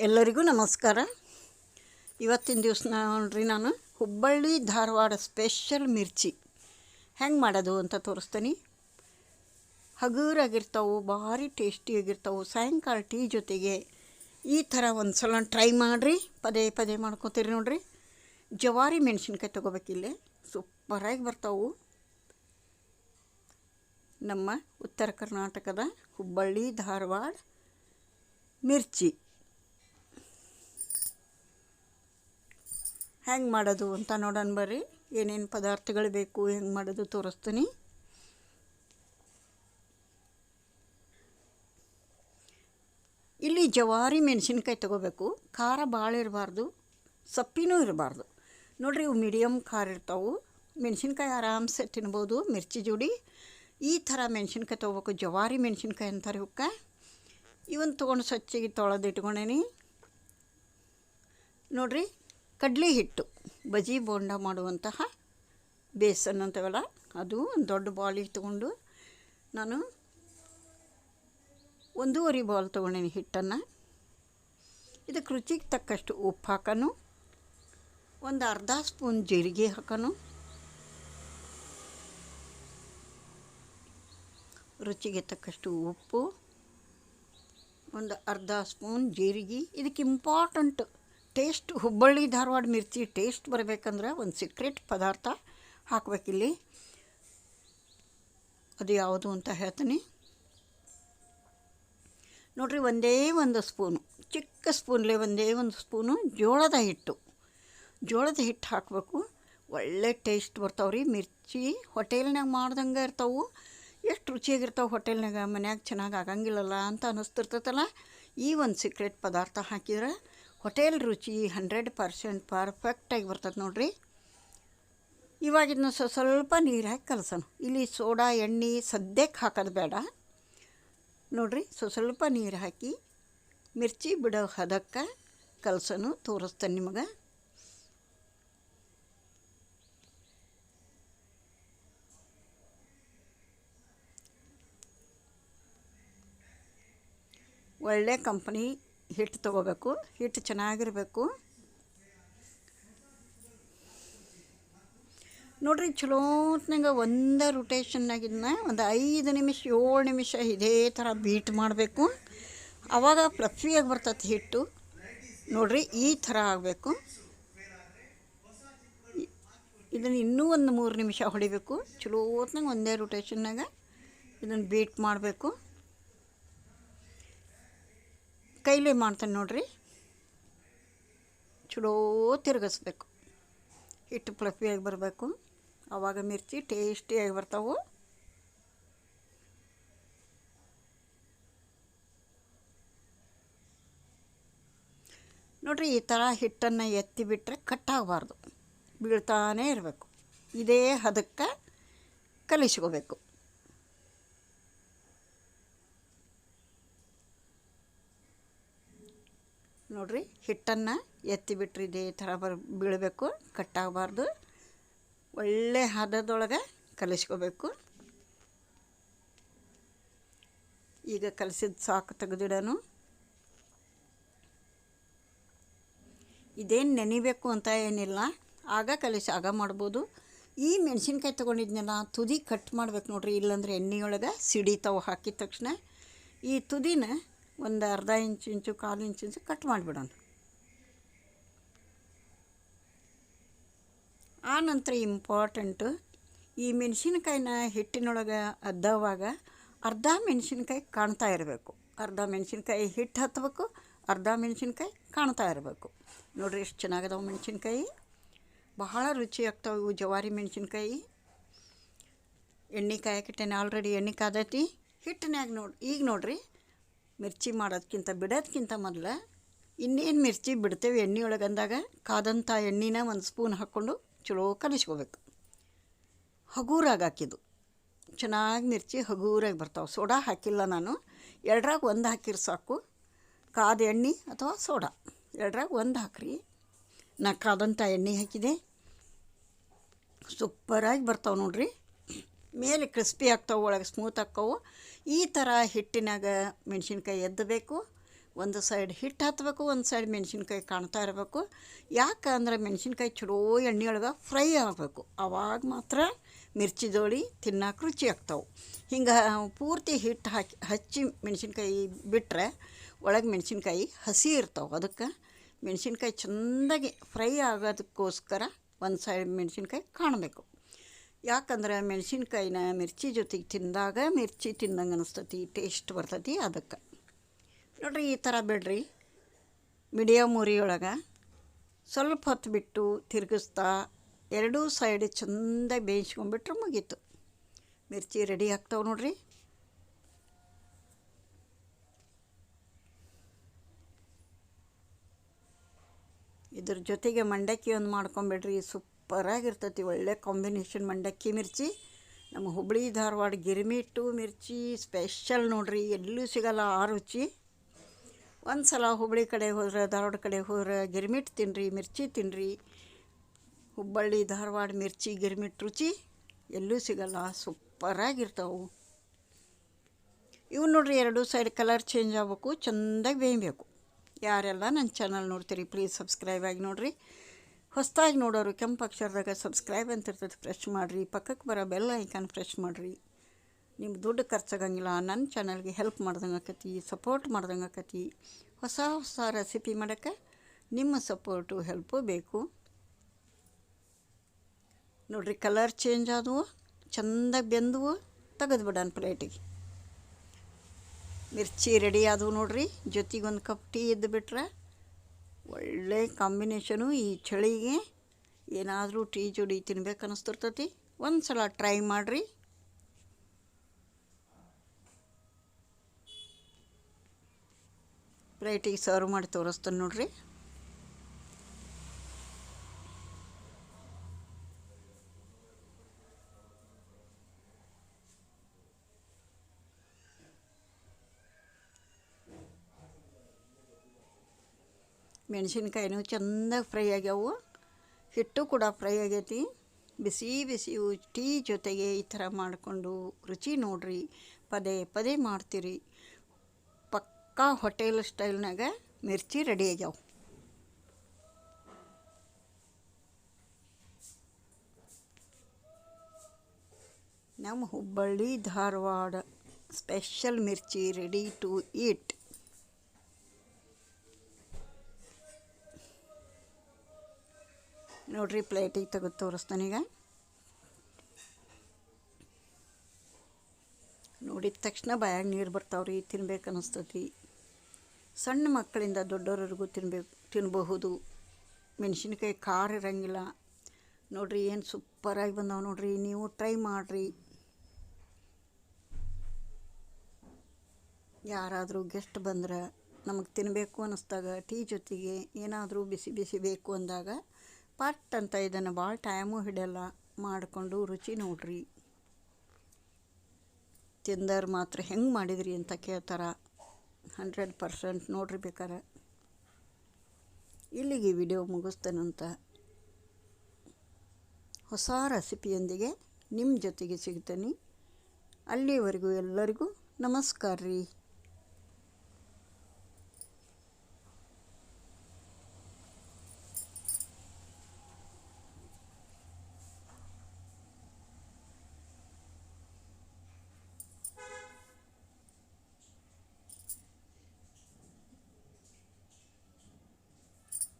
ಎಲ್ಲರಿಗೂ ನಮಸ್ಕಾರ. ಇವತ್ತಿನ ದಿವಸ ನೋಡ್ರಿ ನಾನು ಹುಬ್ಬಳ್ಳಿ ಧಾರವಾಡ ಸ್ಪೆಷಲ್ ಮಿರ್ಚಿ. ಹೆಂಗೆ ಮಾಡೋದು ಅಂತ ತೋರಿಸ್ತೀನಿ. ಹಗುರಾಗಿರ್ತಾವೆ, ಭಾರಿ ಟೇಸ್ಟಿಯಾಗಿರ್ತಾವೆ. ಸಾಯಂಕಾಲ ಟೀ ಜೊತೆಗೆ ಈ ಥರ ಒಂದು ಸಲ ಟ್ರೈ ಮಾಡಿರಿ. ಪದೇ ಪದೇ ಮಾಡ್ಕೊತೀರಿ ನೋಡ್ರಿ. ಜವಾರಿ ಮೆಣಸಿನ್ಕಾಯಿ ತೊಗೋಬೇಕಿಲ್ಲೇ ಸೂಪರಾಗಿ ಬರ್ತಾವೆ. ನಮ್ಮ ಉತ್ತರ ಕರ್ನಾಟಕದ ಹುಬ್ಬಳ್ಳಿ ಧಾರವಾಡ ಮಿರ್ಚಿ. ಹೆಂಗೆ ಮಾಡೋದು ಅಂತ ನೋಡೋಣ ಬರ್ರಿ. ಏನೇನು ಪದಾರ್ಥಗಳು ಬೇಕು, ಹೆಂಗೆ ಮಾಡೋದು ತೋರಿಸ್ತೀನಿ. ಇಲ್ಲಿ ಜವಾರಿ ಮೆಣಸಿನ್ಕಾಯಿ ತೊಗೋಬೇಕು. ಖಾರ ಭಾಳ ಇರಬಾರ್ದು, ಸಪ್ಪಿನೂ ಇರಬಾರ್ದು. ನೋಡಿರಿ, ಇವು ಮೀಡಿಯಮ್ ಖಾರ ಇರ್ತಾವೆ. ಮೆಣಸಿನ್ಕಾಯಿ ಆರಾಮ್ಸೆ ತಿನ್ಬೋದು, ಮಿರ್ಚಿ ಜೋಡಿ. ಈ ಥರ ಮೆಣಸಿನ್ಕಾಯಿ ತೊಗೋಬೇಕು. ಜವಾರಿ ಮೆಣಸಿನ್ಕಾಯಿ ಅಂತಾರೆ ಇವಕ್ಕೆ ಇವನ್ ತೊಗೊಂಡು ಸ್ವಚ್ಛಗೆ ತೊಳೆದು ಇಟ್ಕೊಂಡೇನಿ. ನೋಡ್ರಿ ಕಡಲೆ ಹಿಟ್ಟು ಬಜಿ ಬೋಂಡ ಮಾಡುವಂತಹ ಬೇಸನ್ ಅಂತವಲ್ಲ ಅದು ಒಂದು ದೊಡ್ಡ ಬಾಲಿಗೆ ತೊಗೊಂಡು ನಾನು ಒಂದೂವರೆ ಬಾಲ್ ತೊಗೊಂಡೇನೆ ಹಿಟ್ಟನ್ನು. ಇದಕ್ಕೆ ರುಚಿಗೆ ತಕ್ಕಷ್ಟು ಉಪ್ಪು ಹಾಕೋನು. ಒಂದು ಅರ್ಧ ಸ್ಪೂನ್ ಜೀರಿಗೆ ಹಾಕೋನು. ರುಚಿಗೆ ತಕ್ಕಷ್ಟು ಉಪ್ಪು. ಒಂದು ಅರ್ಧ ಸ್ಪೂನ್ ಜೀರಿಗೆ. ಇದಕ್ಕೆ important taste, Hubballi, Dharwad mirchi taste ಬರಬೇಕಂದ್ರೆ ಒಂದು ಸೀಕ್ರೆಟ್ ಪದಾರ್ಥ ಹಾಕಬೇಕಿಲ್ಲಿ. ಅದು ಯಾವುದು ಅಂತ ಹೇಳ್ತೀನಿ. ನೋಡಿರಿ, ಒಂದೇ ಒಂದು ಸ್ಪೂನು, ಚಿಕ್ಕ ಸ್ಪೂನ್ಲೇ ಒಂದೇ ಒಂದು ಸ್ಪೂನು ಜೋಳದ ಹಿಟ್ಟು. ಜೋಳದ ಹಿಟ್ಟು ಹಾಕಬೇಕು. ಒಳ್ಳೆ ಟೇಸ್ಟ್ ಬರ್ತಾವ್ರಿ ಮಿರ್ಚಿ ಹೋಟೆಲ್ನಾಗ ಮಾಡ್ದಂಗೆ ಇರ್ತಾವೆ. ಎಷ್ಟು ರುಚಿಯಾಗಿರ್ತಾವೆ ಹೋಟೆಲ್ನಾಗ ಮನ್ಯಾಗ ಚೆನ್ನಾಗಿ ಆಗಂಗಿಲ್ಲಲ್ಲ ಅಂತ ಅನ್ನಿಸ್ತಿರ್ತೈತಲ್ಲ ಈ ಒಂದು ಸೀಕ್ರೆಟ್ ಪದಾರ್ಥ ಹಾಕಿದ್ರೆ ಹೋಟೆಲ್ ರುಚಿ ಹಂಡ್ರೆಡ್ ಪರ್ಸೆಂಟ್ ಪರ್ಫೆಕ್ಟಾಗಿ ಬರ್ತದೆ ನೋಡಿರಿ. ಇವಾಗಿನ ಸ್ವಲ್ಪ ನೀರು ಹಾಕಿ ಕಲಸೋಣ. ಇಲ್ಲಿ ಸೋಡಾ, ಎಣ್ಣೆ ಸದ್ಯಕ್ಕೆ ಹಾಕೋದು ಬೇಡ. ನೋಡಿರಿ ಸ್ವ ಸ್ವಲ್ಪ ನೀರು ಹಾಕಿ ಮಿರ್ಚಿ ಬಿಡೋ ಹದಕ್ಕೆ ಕಲಸೋನು ತೋರಿಸ್ತೇನೆ ನಿಮಗೆ. ಒಳ್ಳೆ ಕಂಪ್ನಿ ಹಿಟ್ಟು ತೊಗೋಬೇಕು. ಹಿಟ್ಟು ಚೆನ್ನಾಗಿರಬೇಕು. ನೋಡ್ರಿ ಚಲೋತ್ನಾಗ ಒಂದು ರೊಟೇಷನ್ನಾಗಿದ್ನ ಒಂದು ಐದು ನಿಮಿಷ, ಏಳು ನಿಮಿಷ ಇದೇ ಥರ ಬೀಟ್ ಮಾಡಬೇಕು. ಆವಾಗ ಫ್ಲಫಿಯಾಗಿ ಬರ್ತೈತೆ ಹಿಟ್ಟು. ನೋಡ್ರಿ, ಈ ಥರ ಆಗಬೇಕು. ಇದನ್ನು ಇನ್ನೂ ಒಂದು ಮೂರು ನಿಮಿಷ ಹೊಡಿಬೇಕು. ಚಲೋತ್ನಾಗ ಒಂದೇ ರೊಟೇಷನ್ನಾಗ ಇದನ್ನು ಬೀಟ್ ಮಾಡಬೇಕು. ಕೈಲೇ ಮಾಡ್ತಾನೆ ನೋಡ್ರಿ. ಚಲೋ ತಿರುಗಿಸ್ಬೇಕು. ಹಿಟ್ಟು ಫ್ಲಫಿಯಾಗಿ ಬರಬೇಕು. ಆವಾಗ ಮಿರ್ಚಿ ಟೇಸ್ಟಿಯಾಗಿ ಬರ್ತಾವೆ. ನೋಡ್ರಿ, ಈ ಥರ ಹಿಟ್ಟನ್ನು ಎತ್ತಿ ಬಿಟ್ಟರೆ ಕಟ್ಟಾಗಬಾರ್ದು ಬೀಳ್ತಾನೇ ಇರಬೇಕು. ಇದೇ ಹದಕ್ಕೆ ಕಲಿಸ್ಕೋಬೇಕು. ನೋಡ್ರಿ, ಹಿಟ್ಟನ್ನು ಎತ್ತಿ ಬಿಟ್ರೆ, ಇದೇ ಥರ ಬರ್, ಬೀಳಬೇಕು, ಕಟ್ಟಾಗಬಾರ್ದು. ಒಳ್ಳೆ ಹದದೊಳಗೆ ಕಲಿಸ್ಕೋಬೇಕು. ಈಗ ಕಲಸಿದ ಸಾಕು ತೆಗೆದಿಡೋನು. ಇದೇನು ನೆನಿಬೇಕು ಅಂತ ಏನಿಲ್ಲ. ಆಗ ಕಲಿಸಿ, ಆಗ ಮಾಡ್ಬೋದು. ಈ ಮೆಣಸಿನ್ಕಾಯಿ ತೊಗೊಂಡಿದ್ನೆಲ್ಲ, ತುದಿ ಕಟ್ ಮಾಡ್ಬೇಕು ನೋಡ್ರಿ, ಇಲ್ಲಾಂದ್ರೆ ಎಣ್ಣೆಯೊಳಗೆ ಸಿಡಿತಾವೆ ಹಾಕಿದ ತಕ್ಷಣ. ಈ ತುದಿನ ಒಂದು ಅರ್ಧ ಇಂಚು ಇಂಚು, ಕಾಲು ಇಂಚು ಇಂಚು ಕಟ್ ಮಾಡಿಬಿಡೋಣ. ಆ ನಂತರ ಇಂಪಾರ್ಟೆಂಟು ಈ ಮೆಣಸಿನ್ಕಾಯಿನ ಹಿಟ್ಟಿನೊಳಗೆ ಅದ್ದವಾಗ ಅರ್ಧ ಮೆಣಸಿನ್ಕಾಯಿ ಕಾಣ್ತಾ ಇರಬೇಕು. ಅರ್ಧ ಮೆಣಸಿನ್ಕಾಯಿ ಹಿಟ್ಟು ಹತ್ತಬೇಕು ಅರ್ಧ ಮೆಣಸಿನ್ಕಾಯಿ ಕಾಣ್ತಾ ಇರಬೇಕು. ನೋಡ್ರಿ ಎಷ್ಟು ಚೆನ್ನಾಗದಾವೆ ಮೆಣಸಿನ್ಕಾಯಿ. ಬಹಳ ರುಚಿ ಆಗ್ತಾವೆ ಇವು ಜವಾರಿ ಮೆಣಸಿನ್ಕಾಯಿ. ಎಣ್ಣೆ ಕಾಯಕಿಟ್ಟೇನೆ ಆಲ್ರೆಡಿ ಎಣ್ಣೆ ಕಾದೈತಿ. ಹಿಟ್ಟಿನ್ಯಾಗ ನೋಡಿ, ಈಗ ನೋಡ್ರಿ ಮಿರ್ಚಿ ಮಾಡೋದಕ್ಕಿಂತ ಬಿಡೋದಕ್ಕಿಂತ ಮೊದಲು ಇನ್ನೇನು ಮಿರ್ಚಿ ಬಿಡ್ತೇವೆ ಎಣ್ಣೆ ಒಳಗೆ ಅಂದಾಗ ಕಾದಂಥ ಎಣ್ಣೆನ ಒಂದು ಸ್ಪೂನ್ ಹಾಕ್ಕೊಂಡು ಚಲೋ ಕಲಿಸ್ಕೋಬೇಕು. ಹಗೂರಾಗಿ ಹಾಕಿದ್ದು. ಚೆನ್ನಾಗಿ ಮಿರ್ಚಿ ಹಗೂರಾಗಿ ಬರ್ತಾವೆ. ಸೋಡಾ ಹಾಕಿಲ್ಲ ನಾನು. ಎರಡ್ರಾಗ ಒಂದು ಹಾಕಿರು ಸಾಕು. ಕಾದ ಎಣ್ಣೆ ಅಥವಾ ಸೋಡಾ. ಎರಡ್ರಾಗ ಒಂದು ಹಾಕ್ರಿ. ನಾ ಕಾದಂಥ ಎಣ್ಣೆ ಹಾಕಿದೆ. ಸೂಪರಾಗಿ ಬರ್ತಾವೆ ನೋಡ್ರಿ. ಮೇಲೆ ಕ್ರಿಸ್ಪಿ ಆಗ್ತಾವೆ, ಒಳಗೆ ಸ್ಮೂತ್ ಆಕ್ಕವು ಈ ಥರ ಹಿಟ್ಟಿನಾಗ ಮೆಣಸಿನ್ಕಾಯಿ ಎದ್ದಬೇಕು ಒಂದು ಸೈಡ್ ಹಿಟ್ಟು ಹತ್ತಬೇಕು ಒಂದು ಸೈಡ್ ಮೆಣಸಿನ್ಕಾಯಿ ಕಾಣ್ತಾ ಇರಬೇಕು. ಯಾಕಂದ್ರೆ ಮೆಣಸಿನ್ಕಾಯಿ ಚಲೋ ಎಣ್ಣೆ ಒಳಗೆ ಫ್ರೈ ಆಗಬೇಕು. ಆವಾಗ ಮಾತ್ರ ಮಿರ್ಚಿ ಜೋಳಿ ತಿನ್ನಕ್ಕೆ ರುಚಿ ಆಗ್ತಾವೆ. ಹಿಂಗೆ ಪೂರ್ತಿ ಹಿಟ್ಟು ಹಾಕಿ, ಹಚ್ಚಿ ಮೆಣಸಿನ್ಕಾಯಿ ಬಿಟ್ಟರೆ ಒಳಗೆ ಮೆಣಸಿನ್ಕಾಯಿ ಹಸಿ ಇರ್ತಾವೆ. ಅದಕ್ಕೆ ಮೆಣಸಿನ್ಕಾಯಿ ಚೆಂದಾಗಿ ಫ್ರೈ ಆಗೋದಕ್ಕೋಸ್ಕರ ಒಂದು ಸೈಡ್ ಮೆಣಸಿನ್ಕಾಯಿ ಕಾಣಬೇಕು. ಯಾಕಂದ್ರೆ ಮೆಣಸಿನ್ಕಾಯಿನ ಮಿರ್ಚಿ ಜೊತೆಗೆ ತಿಂದಾಗ ಮಿರ್ಚಿ ತಿಂದಂಗೆ ಅನಿಸ್ತತಿ ಟೇಸ್ಟ್ ಬರ್ತತಿ ಅದಕ್ಕೆ. ನೋಡ್ರಿ ಈ ಥರ ಬಿಡ್ರಿ ಮೀಡಿಯಮ್ ಉರಿಯೊಳಗೆ ಸ್ವಲ್ಪ ಹೊತ್ತು ಬಿಟ್ಟು ತಿರುಗಿಸ್ತಾ ಎರಡೂ ಸೈಡ್ ಚೆಂದ ಬೇಯಿಸ್ಕೊಂಡ್ಬಿಟ್ರೆ ಮುಗೀತು. ಮಿರ್ಚಿ ರೆಡಿ ಆಗ್ತಾವೆ ನೋಡ್ರಿ. ಇದ್ರ ಜೊತೆಗೆ ಮಂಡಕ್ಕಿ ಒಂದು ಮಾಡ್ಕೊಂಬಿಡ್ರಿ ಸೂಪರಾಗಿರ್ತೈತಿ, ಒಳ್ಳೆ ಕಾಂಬಿನೇಷನ್ ಮಂಡಕ್ಕಿ ಮಿರ್ಚಿ, ನಮ್ಮ ಹುಬ್ಬಳ್ಳಿ ಧಾರವಾಡ ಗಿರ್ಮಿಟ್ಟು ಮಿರ್ಚಿ ಸ್ಪೆಷಲ್ ನೋಡ್ರಿ, ಎಲ್ಲೂ ಸಿಗಲ್ಲ ಆ ರುಚಿ. ಒಂದು ಸಲ ಹುಬ್ಬಳ್ಳಿ ಕಡೆ ಹೋದ್ರೆ, ಧಾರವಾಡ ಕಡೆ ಹೋದ್ರೆ ಗಿರ್ಮಿಟ್ ತಿನ್ನಿರಿ ಮಿರ್ಚಿ ತಿನ್ನಿರಿ ಹುಬ್ಬಳ್ಳಿ, ಧಾರವಾಡ ಮಿರ್ಚಿ, ಗಿರ್ಮಿಟ್ ರುಚಿ ಎಲ್ಲೂ ಸಿಗಲ್ಲ, ಸೂಪರಾಗಿರ್ತಾವೆ. ಇವು ನೋಡ್ರಿ, ಎರಡು ಸೈಡ್ ಕಲರ್ ಚೇಂಜ್ ಆಗಬೇಕು, ಚೆಂದಾಗಿ ಬೇಯಬೇಕು. ಯಾರೆಲ್ಲ ನನ್ನ ಚಾನಲ್ ನೋಡ್ತೀರಿ ಪ್ಲೀಸ್ ಸಬ್ಸ್ಕ್ರೈಬ್ ಆಗಿ ನೋಡಿರಿ. ಹೊಸದಾಗಿ ನೋಡೋರು ಕೆಂಪು ಅಕ್ಷರದಾಗ ಸಬ್ಸ್ಕ್ರೈಬ್ ಅಂತ ಇರ್ತೈತೆ ಫ್ರೆಶ್ ಮಾಡಿರಿ. ಪಕ್ಕಕ್ಕೆ ಬರೋ ಬೆಲ್ ಐಕಾನ್ ಫ್ರೆಶ್ ಮಾಡಿರಿ. ನಿಮ್ಮ ದುಡ್ಡು ಖರ್ಚಾಗಂಗಿಲ್ಲ. ನನ್ನ ಚಾನಲ್ಗೆ ಹೆಲ್ಪ್ ಮಾಡ್ದಂಗೆ ಆಕತಿ ಸಪೋರ್ಟ್ ಮಾಡ್ದಂಗೆ ಆಕತಿ. ಹೊಸ ಹೊಸ ರೆಸಿಪಿ ಮಾಡೋಕ್ಕೆ ನಿಮ್ಮ ಸಪೋರ್ಟು ಹೆಲ್ಪು ಬೇಕು. ನೋಡಿರಿ ಕಲರ್ ಚೇಂಜ್ ಆದವು, ಚೆಂದಾಗಿ ಬೆಂದವು, ತೆಗೆದು ಬಿಡೋಣ ಪ್ಲೇಟಿಗೆ ಮಿರ್ಚಿ ರೆಡಿ ಆದವು ನೋಡ್ರಿ. ಜೊತೆಗೊಂದು ಕಪ್ ಟೀ ಇದ್ದು ಬಿಟ್ರೆ ಒಳ್ಳೆ ಕಾಂಬಿನೇಷನು ಈ ಚಳಿಗೆ. ಏನಾದರೂ ಟೀ ಜೋಡಿ ತಿನ್ಬೇಕು ಅನ್ನಿಸ್ತಿರ್ತೈತಿ ಒಂದು ಸಲ ಟ್ರೈ ಮಾಡಿರಿ. ಪ್ಲೇಟಿಗೆ ಸರ್ವ್ ಮಾಡಿ ತೋರಿಸ್ತಾನೆ ನೋಡ್ರಿ. ಮೆಣಸಿನ್ಕಾಯಿನೂ ಚೆಂದಾಗಿ ಫ್ರೈ ಆಗ್ಯಾವು. ಹಿಟ್ಟು ಕೂಡ ಫ್ರೈ ಆಗೈತಿ. ಬಿಸಿ ಬಿಸಿ ಟೀ ಜೊತೆಗೆ ಈ ಥರ ಮಾಡಿಕೊಂಡು ರುಚಿ ನೋಡ್ರಿ. ಪದೇ ಪದೇ ಮಾಡ್ತೀರಿ. ಪಕ್ಕಾ ಹೋಟೆಲ್ ಸ್ಟೈಲ್ನಾಗ ಮಿರ್ಚಿ ರೆಡಿ ಆಗ್ಯಾವು. ನಮ್ಮ Hubballi Dharwad special mirchi ready to eat ನೋಡ್ರಿ ಪ್ಲೇಟಿಗೆ ತೆಗೆದು ಈಗ. ನೋಡಿದ ತಕ್ಷಣ ಬಾಯಾಗ ನೀರು ಬರ್ತಾವ್ರಿ, ತಿನ್ಬೇಕು ಅನ್ನಿಸ್ತತಿ ಸಣ್ಣ ಮಕ್ಕಳಿಂದ ದೊಡ್ಡವರಿಗೂ ತಿನ್ಬೇಕು ತಿನ್ನಬಹುದು ಮೆಣಸಿನ್ಕಾಯಿ ಖಾರ ಇರಂಗಿಲ್ಲ. ನೋಡ್ರಿ ಏನು ಸೂಪರಾಗಿ ಬಂದಾವೆ ನೋಡ್ರಿ, ನೀವು ಟ್ರೈ ಮಾಡಿರಿ. ಯಾರಾದರೂ ಗೆಸ್ಟ್ ಬಂದ್ರೆ ನಮಗೆ ತಿನ್ನಬೇಕು ಅನ್ನಿಸ್ದಾಗ ಟೀ ಜೊತೆಗೆ ಏನಾದರೂ ಬಿಸಿ ಬಿಸಿ ಬೇಕು ಅಂದಾಗ ಪಟ್ ಅಂತ ಇದನ್ನು ಭಾಳ ಟೈಮು ಹಿಡಿಯಲ್ಲ. ಮಾಡಿಕೊಂಡು ರುಚಿ ನೋಡ್ರಿ. ತಿಂದರ್ ಮಾತ್ರ ಹೆಂಗೆ ಮಾಡಿದ್ರಿ ಅಂತ ಕೇಳ್ತಾರೆ. ಹಂಡ್ರೆಡ್ ಪರ್ಸೆಂಟ್ ನೋಡ್ರಿ ಬೇಕಾರೆ. ಇಲ್ಲಿಗೆ ವಿಡಿಯೋ ಮುಗಿಸ್ತೇನಂತ ಹೊಸ ರೆಸಿಪಿಯೊಂದಿಗೆ ನಿಮ್ಮ ಜೊತೆಗೆ ಸಿಗ್ತೀನಿ. ಅಲ್ಲಿವರೆಗೂ ಎಲ್ಲರಿಗೂ ನಮಸ್ಕಾರ ರೀ.